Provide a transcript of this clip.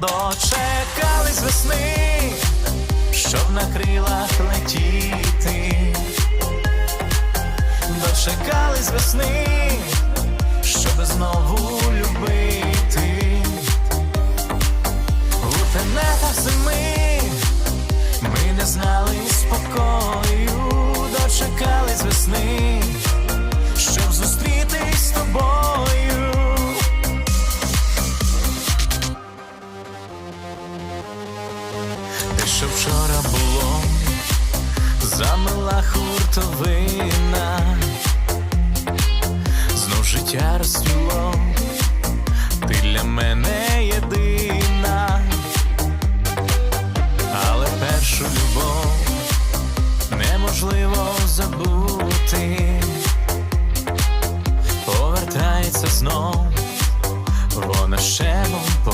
дочекались весни, щоб на крилах летіти, дочекались весни, щоб знову любити. У тенетах зими ми не знали спокою, що вчора було, замила хуртовина, знов життя розсвіло, ти для мене єдина, але першу любов неможливо забути, повертається знов, вона ще мов